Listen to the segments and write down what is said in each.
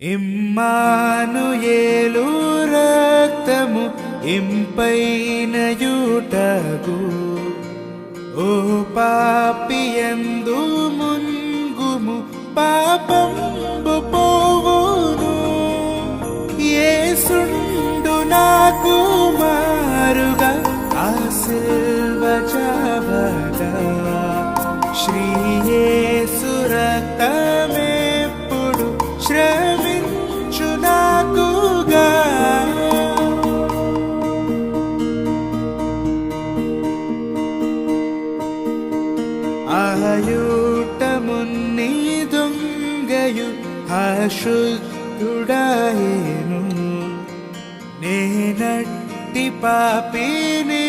ఇమ్మాను ఏలు రక్తము ఇంపైన యూటగు ఓ పాపియందు మున్గుము పాపంబు పోవును. యేసుండు నాకు మారుగా ఆశీర్వచవగా ആയൂട്ടമുന്നീതുങ്കയു അശുദ്ധുടായിരുന്നു നീ നട്ടി പാപ്പി നീ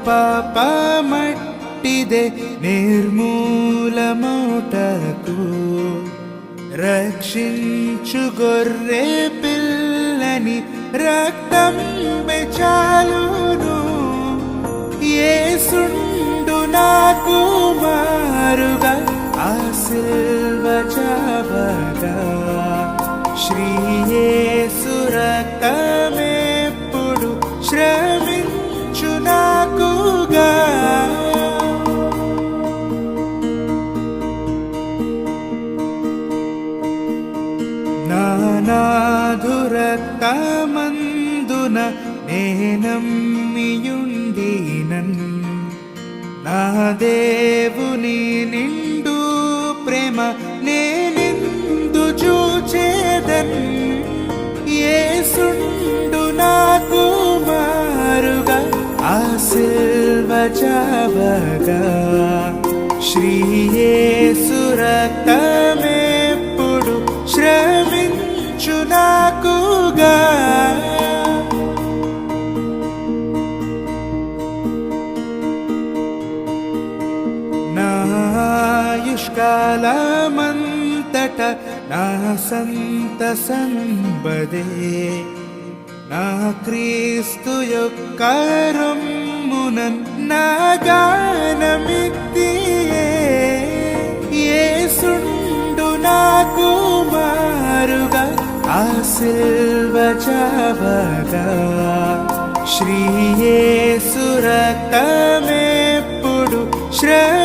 యొక్క పాపమట్టిదే నిర్మూలమోటకు. రక్షించు గొర్రె పిల్లని రక్తం చాలును. ఏసుండు నాకు మారుగా ఆ సిల్వ చావగా. శ్రీయేసు రక్తమేప్పుడు శ్రమించు నానాధురక్తమందున నేనమ్మియుండినన్. నా దేవుని నిండు ప్రేమ నేనిందు చూచేదన్? ఏసుండు నాకు మారుగా ఆ సిల్వ నాయుష్కాలమంతట నా సంత సంబదే. నా క్రీస్తు యొక్క రమ్మునన్ నా గానమిత్తియే ఏసుండు నాకు మారుగా ఆ సిల్వ చావగా. శ్రీయేసు రక్తమేప్పుడు శ్రమించు